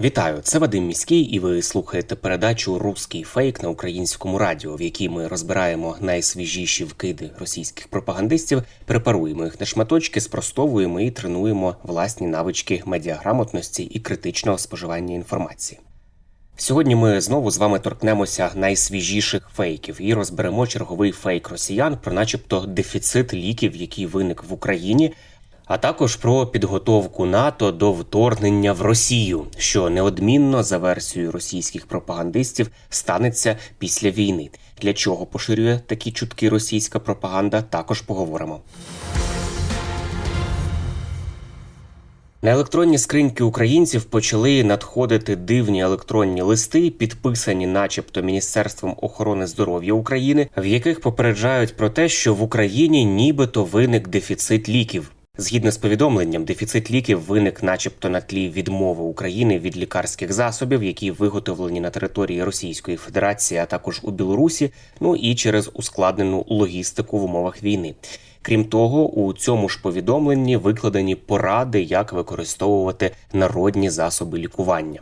Вітаю, це Вадим Міський, і ви слухаєте передачу Руський фейк на українському радіо, в якій ми розбираємо найсвіжіші вкиди російських пропагандистів, препаруємо їх на шматочки, спростовуємо і тренуємо власні навички медіаграмотності і критичного споживання інформації. Сьогодні ми знову з вами торкнемося найсвіжіших фейків і розберемо черговий фейк росіян про, начебто, дефіцит ліків, який виник в Україні, а також про підготовку НАТО до вторгнення в Росію, що неодмінно за версією російських пропагандистів станеться після війни. Для чого поширює такі чутки російська пропаганда? Також поговоримо. На електронні скриньки українців почали надходити дивні електронні листи, підписані, начебто, Міністерством охорони здоров'я України, в яких попереджають про те, що в Україні нібито виник дефіцит ліків. Згідно з повідомленням, дефіцит ліків виник, начебто, на тлі відмови України від лікарських засобів, які виготовлені на території Російської Федерації, а також у Білорусі, ну і через ускладнену логістику в умовах війни. Крім того, у цьому ж повідомленні викладені поради, як використовувати народні засоби лікування.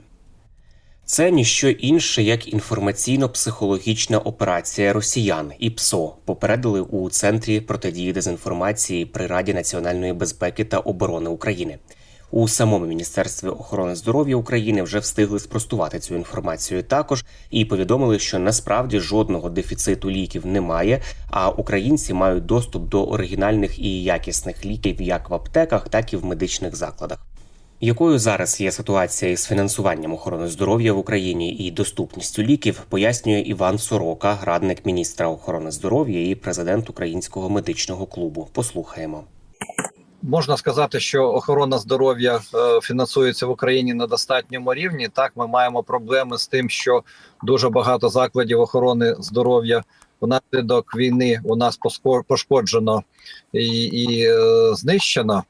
Це ніщо інше як інформаційно-психологічна операція росіян ІПСО попередили у центрі протидії дезінформації при Раді національної безпеки та оборони України. У самому міністерстві охорони здоров'я України вже встигли спростувати цю інформацію також і повідомили, що насправді жодного дефіциту ліків немає, а українці мають доступ до оригінальних і якісних ліків як в аптеках, так і в медичних закладах. Якою зараз є ситуація із фінансуванням охорони здоров'я в Україні і доступністю ліків, пояснює Іван Сорока, радник міністра охорони здоров'я і президент Українського медичного клубу. Послухаємо. Можна сказати, що охорона здоров'я е, фінансується в Україні на достатньому рівні. Так, ми маємо проблеми з тим, що дуже багато закладів охорони здоров'я внаслідок війни у нас пошкоджено і, і е, знищено.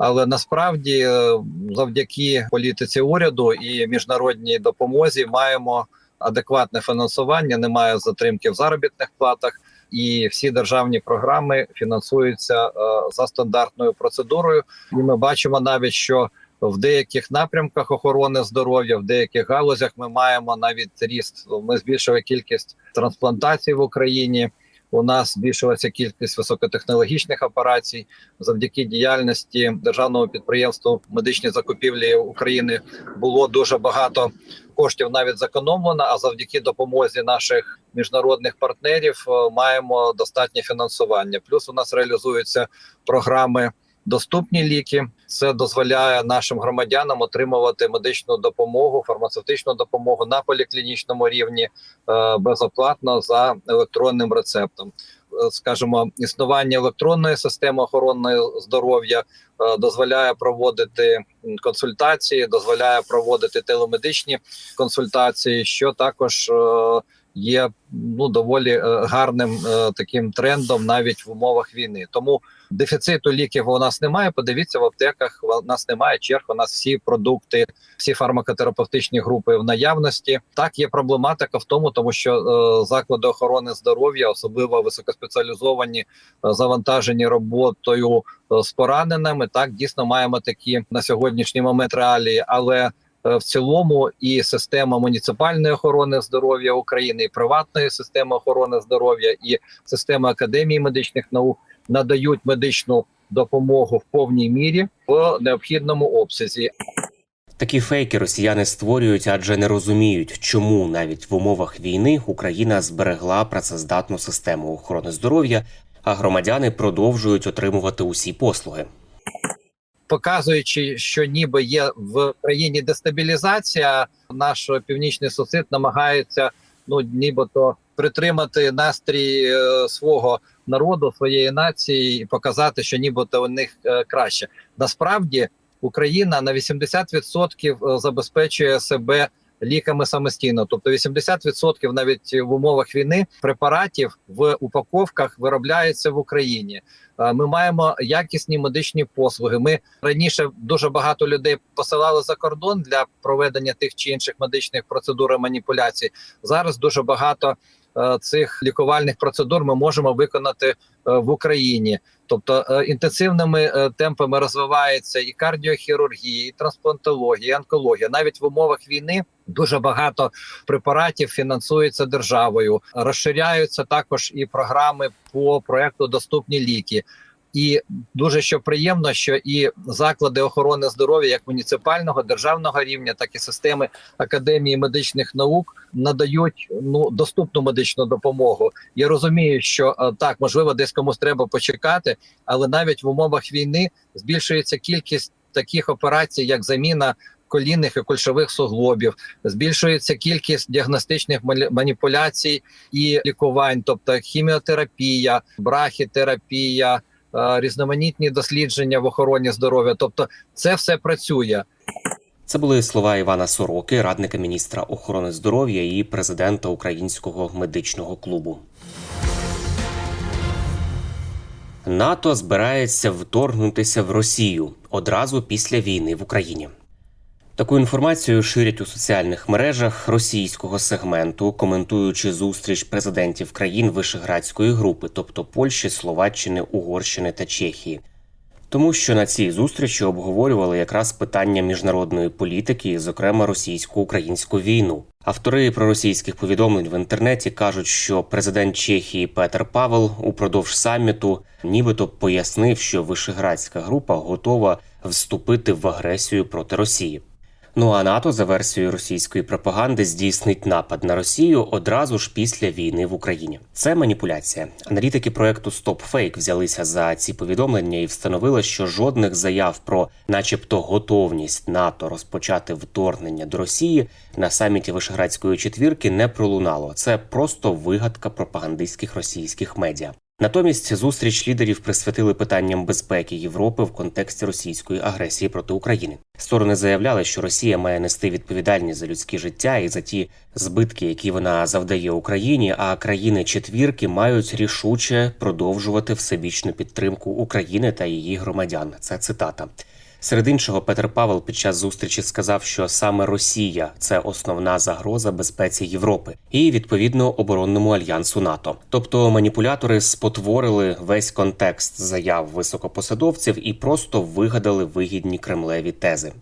Але насправді, е, завдяки політиці уряду і міжнародній допомозі, маємо адекватне фінансування, немає затримки в заробітних платах і всі державні програми фінансуються е, за стандартною процедурою. І ми бачимо навіть, що в деяких напрямках охорони здоров'я, в деяких галузях ми маємо навіть ріст. Ми збільшили кількість трансплантацій в Україні. У нас збільшилася кількість високотехнологічних операцій завдяки діяльності державного підприємства медичні закупівлі України було дуже багато коштів навіть зекономлено. А завдяки допомозі наших міжнародних партнерів е, маємо достатнє фінансування. Плюс у нас реалізуються програми. Доступні ліки це дозволяє нашим громадянам отримувати медичну допомогу, фармацевтичну допомогу на поліклінічному рівні е, безоплатно за електронним рецептом. Е, Скажімо, існування електронної системи охорони здоров'я е, дозволяє проводити консультації, дозволяє проводити телемедичні консультації, що також є ну доволі е, гарним е, таким трендом навіть в умовах війни. Тому дефіциту ліків у нас немає. Подивіться в аптеках. У нас немає черг. У нас всі продукти, всі фармакотерапевтичні групи в наявності. Так є проблематика в тому, тому що е, заклади охорони здоров'я, особливо високоспеціалізовані, завантажені роботою з пораненими. Так дійсно маємо такі на сьогоднішній момент реалії, але в цілому і система муніципальної охорони здоров'я України, і приватної системи охорони здоров'я, і система академії медичних наук надають медичну допомогу в повній мірі в необхідному обсязі. Такі фейки росіяни створюють, адже не розуміють, чому навіть в умовах війни Україна зберегла працездатну систему охорони здоров'я, а громадяни продовжують отримувати усі послуги. Показуючи, що ніби є в країні дестабілізація, наш північний сусід намагається ну нібито притримати настрій е, свого народу, своєї нації і показати, що нібито у них е, краще. Насправді Україна на 80% забезпечує себе ліками самостійно. Тобто 80% навіть в умовах війни препаратів в упаковках виробляються в Україні. Е, Ми маємо якісні медичні послуги. Ми раніше дуже багато людей посилали за кордон для проведення тих чи інших медичних процедур і маніпуляцій. Зараз дуже багато е, цих лікувальних процедур ми можемо виконати е, в Україні. Тобто е, інтенсивними е, темпами розвивається і кардіохірургія, і трансплантологія, і онкологія. Навіть в умовах війни дуже багато препаратів фінансується державою. Розширяються також і програми по проекту Доступні ліки. І дуже що приємно, що і заклади охорони здоров'я, як муніципального державного рівня, так і системи академії медичних наук надають ну доступну медичну допомогу. Я розумію, що е, так можливо десь комусь треба почекати, але навіть в умовах війни збільшується кількість таких операцій, як заміна колінних і кульшових суглобів, збільшується кількість діагностичних маніпуляцій і лікувань, тобто хіміотерапія, брахітерапія, різноманітні дослідження в охороні здоров'я. Тобто, це все працює. Це були слова Івана Сороки, радника міністра охорони здоров'я і президента Українського медичного клубу. НАТО збирається вторгнутися в Росію одразу після війни в Україні. Таку інформацію ширять у соціальних мережах російського сегменту, коментуючи зустріч президентів країн Вишеградської групи, тобто Польщі, Словаччини, Угорщини та Чехії. Тому що на цій зустрічі обговорювали якраз питання міжнародної політики, зокрема російсько-українську війну. Автори проросійських повідомлень в інтернеті кажуть, що президент Чехії Петер Павел упродовж саміту нібито пояснив, що Вишеградська група готова вступити в агресію проти Росії. Ну а НАТО за версією російської пропаганди здійснить напад на Росію одразу ж після війни в Україні. Це маніпуляція. Аналітики проекту StopFake взялися за ці повідомлення і встановили, що жодних заяв про, начебто, готовність НАТО розпочати вторгнення до Росії на саміті Вишеградської четвірки не пролунало. Це просто вигадка пропагандистських російських медіа. Натомість зустріч лідерів присвятили питанням безпеки Європи в контексті російської агресії проти України. Сторони заявляли, що Росія має нести відповідальність за людське життя і за ті збитки, які вона завдає Україні. А країни четвірки мають рішуче продовжувати всебічну підтримку України та її громадян. Це цитата. Серед іншого, Петр Павел під час зустрічі сказав, що саме Росія це основна загроза безпеці Європи і відповідно оборонному альянсу НАТО. Тобто маніпулятори спотворили весь контекст заяв високопосадовців і просто вигадали вигідні кремлеві тези.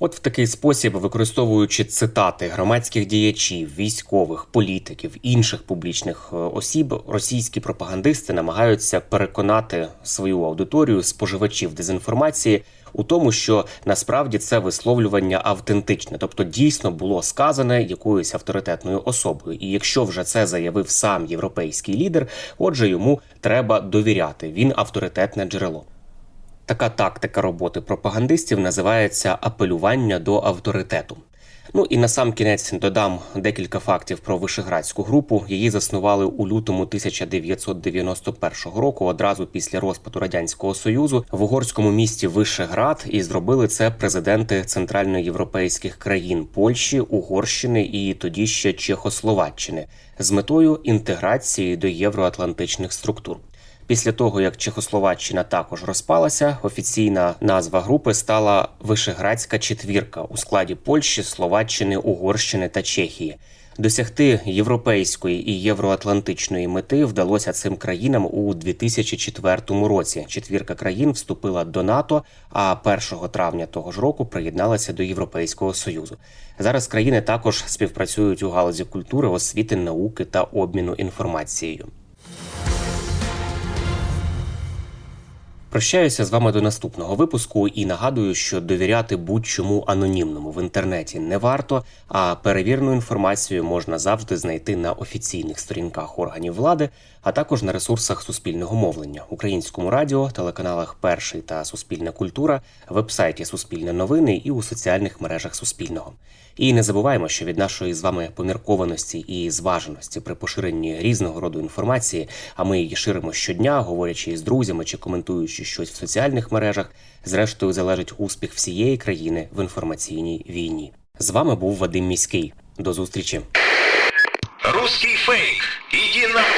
От в такий спосіб, використовуючи цитати громадських діячів, військових, політиків, інших публічних е, осіб, російські пропагандисти намагаються переконати свою аудиторію споживачів дезінформації у тому, що насправді це висловлювання автентичне, тобто дійсно було сказане якоюсь авторитетною особою. І якщо вже це заявив сам європейський лідер, отже йому треба довіряти. Він авторитетне джерело. Така тактика роботи пропагандистів називається апелювання до авторитету. Ну і на сам кінець додам декілька фактів про Вишеградську групу. Її заснували у лютому 1991 року, одразу після розпаду радянського союзу в угорському місті Вишеград, і зробили це президенти центральноєвропейських країн Польщі, Угорщини і тоді ще Чехословаччини з метою інтеграції до євроатлантичних структур. Після того, як Чехословаччина також розпалася, офіційна назва групи стала Вишеградська четвірка у складі Польщі, Словаччини, Угорщини та Чехії. Досягти європейської і євроатлантичної мети вдалося цим країнам у 2004 році. Четвірка країн вступила до НАТО, а 1 травня того ж року приєдналася до Європейського союзу. Зараз країни також співпрацюють у галузі культури, освіти, науки та обміну інформацією. Прощаюся з вами до наступного випуску і нагадую, що довіряти будь-чому анонімному в інтернеті не варто, а перевірну інформацію можна завжди знайти на офіційних сторінках органів влади, а також на ресурсах суспільного мовлення, українському радіо, телеканалах Перший та Суспільна культура, вебсайті Суспільне новини і у соціальних мережах Суспільного. І не забуваємо, що від нашої з вами поміркованості і зваженості при поширенні різного роду інформації, а ми її ширимо щодня, говорячи із друзями чи коментуючи щось в соціальних мережах, зрештою залежить успіх всієї країни в інформаційній війні. З вами був Вадим Міський. До зустрічі. Русский фейк. Иди на